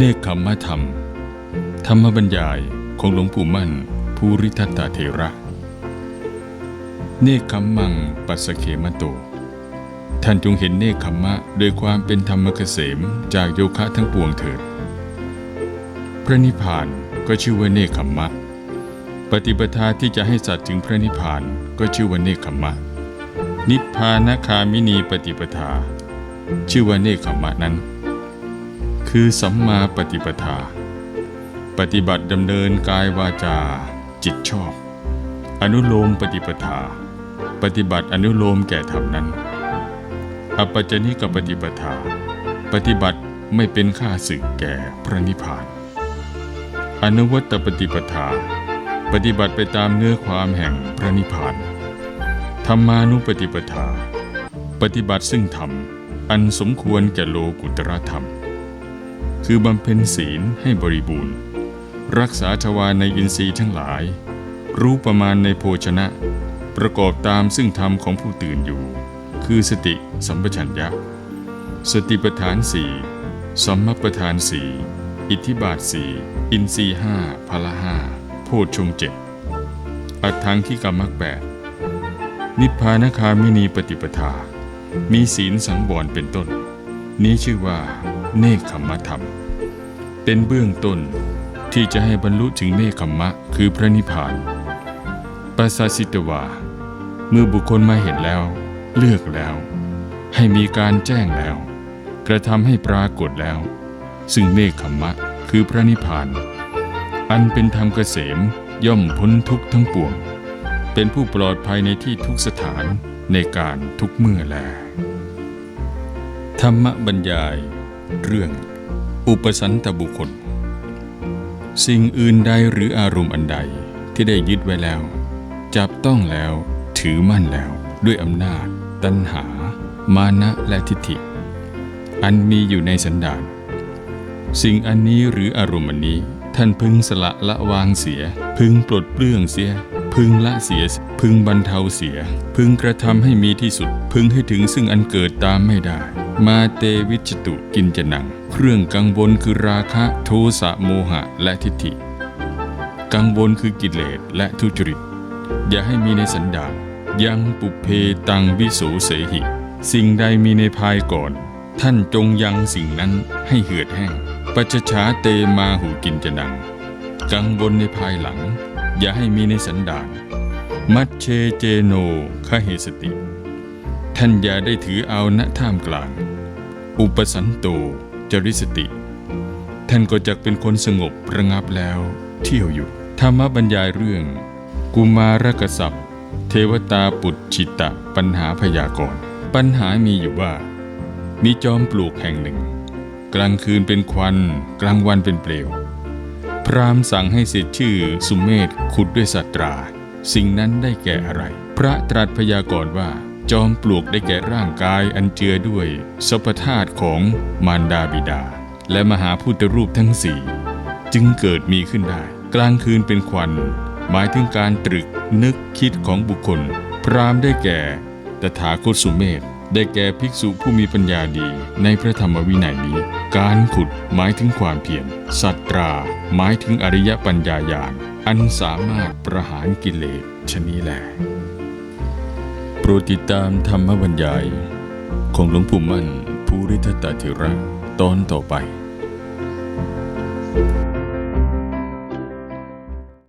เนคขมมธรรม ธรรมบรรยายของหลวงปู่มั่นภูริทัตตเถระ เนคขมมังปัสเคมโต ท่านจงเห็นเนคขมมะโดยความเป็นธรรมเกษมจากโยคะทั้งปวงเถิด พระนิพพานก็ชื่อว่าเนคขมมะ ปฏิปทาที่จะให้สัตว์ถึงพระนิพพานก็ชื่อว่าเนคขมมะ นิพพานคามินีปฏิปทา ชื่อว่าเนคขมมะนั้น คือสัมมาปฏิปทา ปฏิบัติดำเนินกายวาจา จิตชอบ อนุโลมปฏิปทา ปฏิบัติอนุโลมแก่ธรรมนั้น อปัจจนิกปฏิปทา ปฏิบัติไม่เป็นข้าศึกแก่พระนิพพาน อนุวัตตปฏิปทา ปฏิบัติไปตามเนื้อความแห่งพระนิพพาน ธรรมานุปฏิปทา ปฏิบัติซึ่งธรรม อันสมควรแก่โลกุตรธรรม คือบำเพ็ญศีลให้บริบูรณ์ รักษาทวารในอินทรีย์ทั้งหลาย รู้ประมาณในโภชนะ ประกอบตามซึ่งธรรมของผู้ตื่นอยู่ คือสติสัมปชัญญะ สติปัฏฐานสี่สัมมปทานสี่อิทธิบาทสี่อินทรีย์ห้าพละห้าโพชฌงเจ็ดอัตถังที่กรรมักแปดนิพพานคามินีปฏิปทา มีศีลสังวรเป็นต้น นี้ชื่อว่า เนคขมมธรรม เป็นเบื้องต้นที่จะให้บรรลุถึงเนคขมมะคือพระนิพพานปัสสสิตวา เมื่อบุคคลมาเห็นแล้ว เลือกแล้ว ให้มีการแจ้งแล้ว กระทำให้ปรากฏแล้ว ซึ่งเนคขมมะคือพระนิพพาน อันเป็นธรรมเกษมย่อมพ้นทุกทั้งปวง เป็นผู้ปลอดภัยในที่ทุกสถานในการทุกเมื่อแล ธรรมบรรยายเรื่อง อุปสันตบุคคล สิ่งอื่นใดหรืออารมณ์อันใดที่ได้ยึดไว้แล้ว จับต้องแล้วถือมั่นแล้วด้วยอำนาจ ตัณหา มานะและทิฏฐิ อันมีอยู่ในสันดานสิ่งอันนี้หรืออารมณ์อันนี้ท่านพึงสละละวางเสีย พึงปลดเปลื้องเสีย พึงละเสีย พึงบรรเทาเสีย พึงกระทำให้มีที่สุด พึงให้ถึงซึ่งอันเกิดตามไม่ได้ มาเตวิจตุกินจะนัง เครื่องกังวลคือราคะโทสะโมหะและทิฏฐิ กังวลคือกิเลสและทุจริต อย่าให้มีในสันดานยังปุเพตังวิโสเสหิ สิ่งใดมีในภายก่อน ท่านจงยังสิ่งนั้นให้เหือดแห้ง ปัจฉาเตมาหูกินจะนัง กังวลในภายหลัง อย่าให้มีในสันดานมัชเชเจโนคเหสติ ท่านอย่าได้ถือเอาณท่ามกลาง อุปสันโตจริสติ ท่านก็จะเป็นคนสงบระงับแล้วเที่ยวอยู่ ธรรมบรรยายเรื่อง กุมารกษัตริย์เทวตาปุตชิตะปัญหาพยากรณ์ปัญหามีอยู่ว่า มีจอมปลวกแห่งหนึ่ง กลางคืนเป็นควัน กลางวันเป็นเปลว พรามสั่งให้เสิทธิ์ชื่อสุเมธขุดด้วยสัตรา สิ่งนั้นได้แก่อะไร พระตรัสพยากรณ์ว่า จอมปลวกได้แก่ร่างกายอันเจือด้วยสพธาตุของมารดาบิดา และมหาพุทธรูปทั้งสี่จึงเกิดมีขึ้นได้ กลางคืนเป็นควัน หมายถึงการตรึกนึกคิดของบุคคล พรามได้แก่ตถาคตสุเมธได้แก่ภิกษุผู้มีปัญญาดีในพระธรรมวินัยนี้ การขุดหมายถึงความเพียรสัตรา หมายถึงอริยปัญญาญาณอันสามารถประหารกิเลสชนี้แลโป รดติดตามธรรมบรรยาย ของหลวงปู่มั่นภูริทัตเถระตอนต่อไป